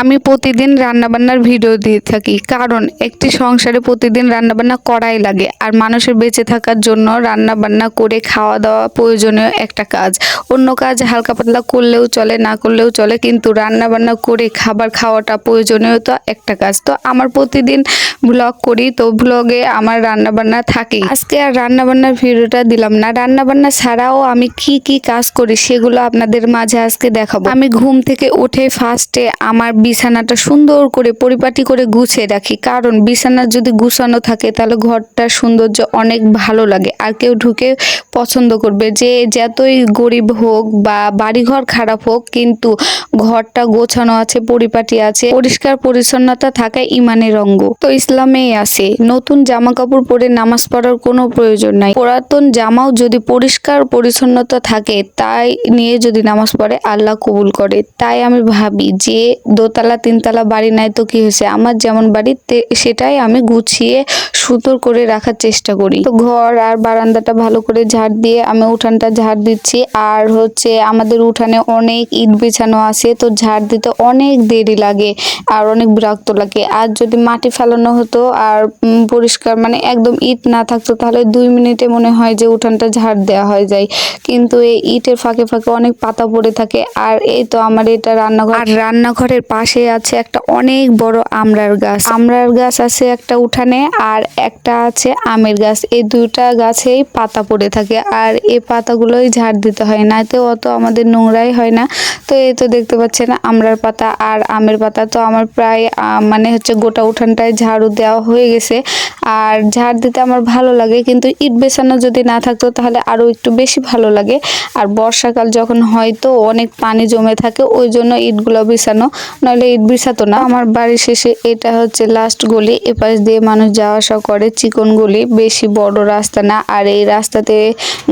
আমি প্রতিদিন রান্নাবান্নার ভিডিও দিয়ে থাকি, কারণ একটি সংসারে প্রতিদিন রান্নাবান্না করাই লাগে আর মানুষের বেঁচে থাকার জন্য রান্নাবান্না করে খাওয়া দাওয়া প্রয়োজনীয় একটা কাজ। অন্য কাজ হালকা পাতলা করলেও চলে, না করলেও চলে, কিন্তু রান্নাবান্না করে খাবার খাওয়াটা প্রয়োজনীয় তো একটা কাজ। তো আমার প্রতিদিন ব্লগ করি, তো ব্লগে আমার রান্নাবান্না থাকে। আজকে আর রান্নাবান্নার ভিডিওটা দিলাম না। রান্নাবান্না ছাড়াও আমি কি কি কাজ করি সেগুলো আপনাদের মাঝে আজকে দেখাবো। আমি ঘুম থেকে উঠে ফার্স্টে আমার বিছানাটা সুন্দর করে পরিপাটি করে গুছিয়ে রাখি। কারণ বিছানা যদি গুছানো থাকে, তাহলে ঘরটার সৌন্দর্য অনেক ভালো লাগে। আর কেউ ঢুকে পছন্দ করবে। যে যতই গরিব হোক বা বাড়িঘর খারাপ হোক, কিন্তু ঘরটা গোছানো আছে, পরিপাটি আছে, পরিষ্কার পরিচ্ছন্নতা থাকা ইমানের অঙ্গ। তো ইসলামেই আছে। নতুন জামা কাপড় পরে নামাজ পড়ার কোনো প্রয়োজন নাই। পুরাতন জামাও যদি পরিষ্কার পরিচ্ছন্নতা থাকে, তাই নিয়ে যদি নামাজ পড়ে, আল্লাহ কবুল করে। তাই আমি ভাবি, যে দোতলা, তিনতলা বাড়ি নাই তো কি হয়েছে? আমার যেমন বাড়ি সেটাই আমি গুছিয়ে সুন্দর করে রাখার চেষ্টা করি। তো ঘর আর বারান্দাটা ভালো করে ঝাড় দিয়ে আমি উঠানটা ঝাড় দিচ্ছি। আর হচ্ছে আমাদের উঠানে অনেক ইট বিছানো আছে তো ঝাড় দিতে অনেক দেরি লাগে আর অনেক বিরক্ত লাগে। আর যদি মাটি ফেলানো হতো আর পরিষ্কার মানে একদম ইট না থাকতো তাহলে দুই মিনিটে মনে হয় যে উঠানটা ঝাড় দেওয়া হয়ে যায়। কিন্তু এই ইটের ফাঁকে ফাঁকে অনেক পাতা পড়ে থাকে। আর এই তো আমার এটা রান্নাঘর। আর রান্নাঘরের পাশে আছে একটা অনেক বড় আমড়ার গাছ। আমড়ার গাছ আছে একটা উঠানে। আর একটা আছে আমের গাছ। এই দুইটা গাছেই পাতা পড়ে থাকে আর এই পাতাগুলোই ঝাড় দিতে হয়। না তো অত আমাদের নোংরাই হয় না। তো এই তো দেখতে পাচ্ছেন আমরার পাতা আর আমের পাতা। তো আমার প্রায় মানে হচ্ছে গোটা উঠানটায় ঝাড়ু দেওয়া হয়ে গেছে। আর ঝাড় দিতে আমার ভালো লাগে, কিন্তু ইট বেছানো যদি না থাকতো তাহলে আরও একটু বেশি ভালো লাগে। আর বর্ষাকাল যখন হয়তো অনেক পানি জমে থাকে, ওই জন্য ইটগুলো বিছানো নইলে ইট বিছাতো না। আমার বাড়ির শেষে এটা হচ্ছে লাস্ট গলি, এপাশ দিয়ে মানুষ যাওয়া আসা করে, চিকন গলি, বেশি বড় রাস্তা না, আর এই রাস্তাতে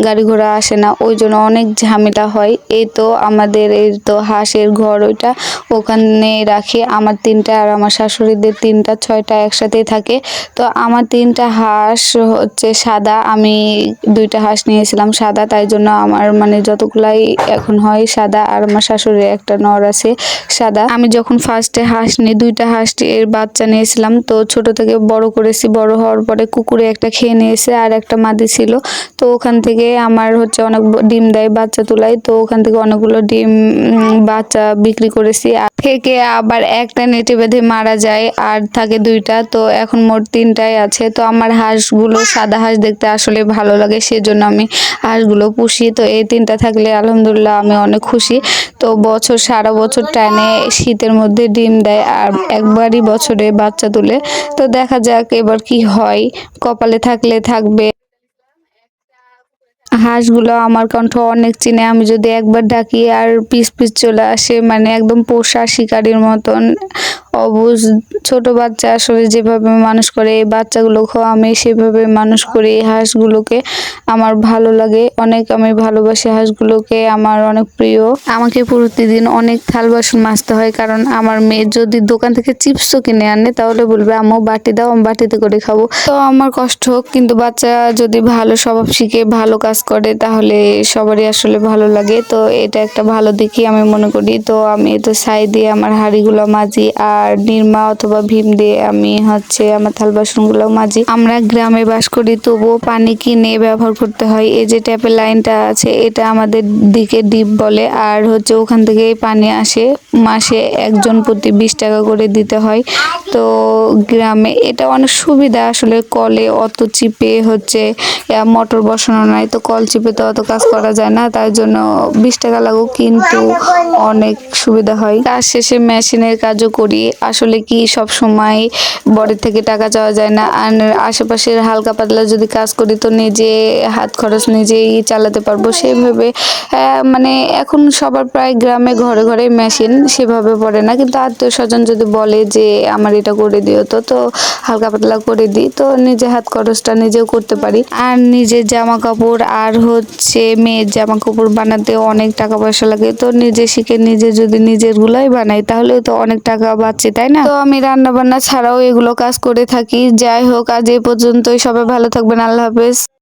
গাড়ি ঘোড়া আসে না, ওই জন্য অনেক ঝামেলা হয়। এই তো আমাদের এই তো হাঁসের ঘর ওইটা ওখানে রাখি, আমার তিনটা আর আমার শাশুড়িদের তিনটা, ছয়টা একসাথেই থাকে। তো আমার তিনটা হাঁস হচ্ছে সাদা, আমি দুইটা হাঁস নিয়েছিলাম সাদা, তাই জন্য আমার মানে যতগুলাই এখন হয় সাদা আর আমার শাশুড়ি একটা নর আছে সাদা। আমি যখন ফার্স্টে হাঁস নিই দুইটা হাঁস এর বাচ্চা নিয়েছিলাম, তো ছোট থেকে বড় করেছি, বড় হওয়ার পরে কুকুরে একটা খেয়ে নিয়েছে আর একটা মাদি ছিল। তো ওখান থেকে আমার হচ্ছে অনেক ডিম দেয় বাচ্চা তুলাই, তো ওখান থেকে অনেকগুলো ডিম বাচ্চা বিক্রি করেছি। আর থেকে আবার একটা নেটে বেঁধে মারা যায়, আর থাকে দুইটা, তো এখন মোট তিনটাই আছে। তো আমার হাঁসগুলো, সাদা হাঁস দেখতে আসলে ভালো লাগে, সেজন্য আমি হাঁসগুলো পুষি। তো এই তিনটা থাকলে আলহামদুলিল্লাহ আমি অনেক খুশি। তো বছর, সারা বছর টানে শীতের মধ্যে ডিম দেয় আর একবারই বছরে বাচ্চা তুলে। তো দেখা যাক এবার কি হয়। কপালে থাকলে থাকবে। হাঁসগুলো আমার কণ্ঠ অনেক চিনে। আমি যদি একবার ডাকি আর পিস পিস চলে আসে মানে একদম পোষা শিকারির মতন, অবুজ ছোট বাচ্চা আসলে যেভাবে মানুষ করে, এই বাচ্চাগুলোকেও আমি সেভাবে মানুষ করি। এই হাঁসগুলোকে আমার ভালো লাগে, অনেক আমি ভালোবাসি হাঁসগুলোকে, আমার অনেক প্রিয়। আমাকে প্রতিদিন অনেক থাল বাসন মাজতে হয়, কারণ আমার মেয়ে যদি দোকান থেকে চিপসও কিনে আনে, তাহলে বলবে, আম্মু, বাটি দাও, আমি বাটিতে করে খাব। তো আমার কষ্ট হোক কিন্তু বাচ্চা যদি ভালো স্বভাব শিখে, ভালো কাজ করে, তাহলে সবারই আসলে ভালো লাগে। তো এটা একটা ভালো দিকই আমি মনে করি। তো আমি তো ছাই দিয়ে আমার হাঁড়িগুলো মাজি, আর নির্মা অথবা ভীম দিয়ে আমি হচ্ছে আমার থাল বাসনগুলো মাজি। আমরা গ্রামে বাস করি, তবুও পানি কিনে ব্যবহার করতে হয়। এই যে ট্যাপের লাইনটা আছে, এটা আমাদের দিকে ডিপ বলে, আর হচ্ছে ওখান থেকে পানি আসে। মাসে একজন প্রতি বিশ টাকা করে দিতে হয়। তো গ্রামে এটা অনেক সুবিধা, আসলে কলে অত চিপে হচ্ছে মোটর বসানো নাই, তো কল চিপে তো অত কাজ করা যায় না তার জন্য বিশ টাকা লাগুক কিন্তু অনেক সুবিধা হয়। কাজ শেষে মেশিনের কাজও করি, আসলে কি সব সময় বড়ের থেকে টাকা চাওয়া যায় না, আর আশেপাশের হালকা পাতলা যদি কাজ করি, তো নিজে হাত খরচ নিজেই চালাতে পারব, সেভাবে মানে এখন সবার প্রায় গ্রামে ঘরে ঘরে মেশিন সেভাবে পড়ে না, কিন্তু আত্মীয় স্বজন যদি বলে যে, আমার এটা করে দিও তো তো হালকা পাতলা করে দিই, তো নিজে হাত খরচটা নিজেও করতে পারি। আর নিজের জামা কাপড় আর হচ্ছে মেয়ের জামা কাপড় বানাতে অনেক টাকা পয়সা লাগে। তো নিজে শিখে নিজে যদি নিজের গুলাই বানাই তাহলে তো অনেক টাকা বাঁচে, তাই না? তো আমি রান্না বান্না ছাড়াও এগুলো কাজ করে থাকি। যাই হোক, আজ এ পর্যন্তই। সবাই ভালো থাকবেন। আল্লাহ হাফেজ।